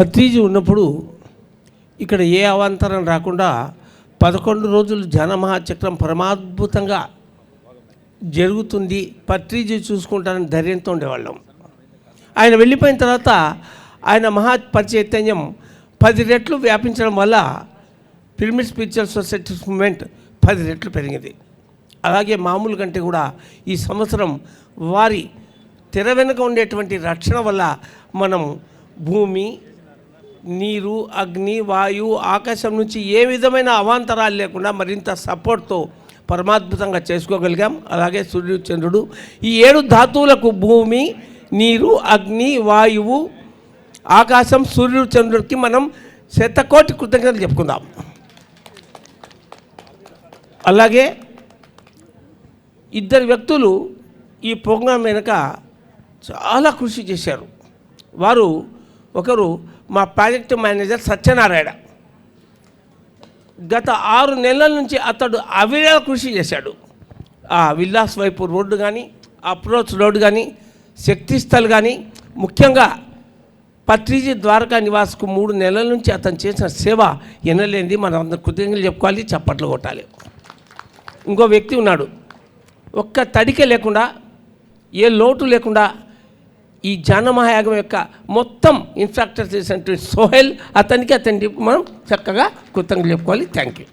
భత్రీజీ ఉన్నప్పుడు ఇక్కడ ఏ అవాంతరం రాకుండా పదకొండు రోజులు జనమహాచక్రం పరమాద్భుతంగా జరుగుతుంది. పత్రిజీ చూసుకుంటానని ధైర్యంతో ఉండేవాళ్ళం. ఆయన వెళ్ళిపోయిన తర్వాత ఆయన మహా చైతన్యం పది రెట్లు వ్యాపించడం వల్ల పిరమిడ్ స్పిరిచువల్ సొసైటీ మూమెంట్ పది రెట్లు పెరిగింది. అలాగే మామూలు కంటే కూడా ఈ సంవత్సరం వారి తెర వెనుక ఉండేటువంటి రక్షణ వల్ల మనం భూమి నీరు అగ్ని వాయువు ఆకాశం నుంచి ఏ విధమైన అవాంతరాలు లేకుండా మరింత సపోర్ట్తో పరమాద్భుతంగా చేసుకోగలిగాం. అలాగే సూర్యుడు చంద్రుడు ఈ ఏడు ధాతువులకు భూమి నీరు అగ్ని వాయువు ఆకాశం సూర్యుడు చంద్రుడికి మనం శతకోటి కృతజ్ఞతలు చెప్పుకుందాం. అలాగే ఇద్దరు వ్యక్తులు ఈ ప్రోగ్రాం వెనుక చాలా కృషి చేశారు. వారు ఒకరు మా ప్రాజెక్ట్ మేనేజర్ సత్యనారాయణ. గత ఆరు నెలల నుంచి అతడు అవిరళ కృషి చేశాడు. ఆ విల్లాస్ వైపు రోడ్డు కానీ అప్రోచ్ రోడ్డు కానీ శక్తిస్థల్ కానీ ముఖ్యంగా పత్రిజీ ద్వారకా నివాస్కు మూడు నెలల నుంచి అతను చేసిన సేవ ఎనలేనిది మనం అందరు కృతజ్ఞతలు చెప్పుకోవాలి చప్పట్లు కొట్టాలి. ఇంకో వ్యక్తి ఉన్నాడు. ఒక్క తడికే లేకుండా ఏ లోటు లేకుండా ఈ జానమహాయాగం యొక్క మొత్తం ఇన్స్ట్రక్టర్ చేసినటువంటి సోహెల్ అతనికి అతనికి మనం చక్కగా కృతజ్ఞతలు చెప్పుకోవాలి. Thank you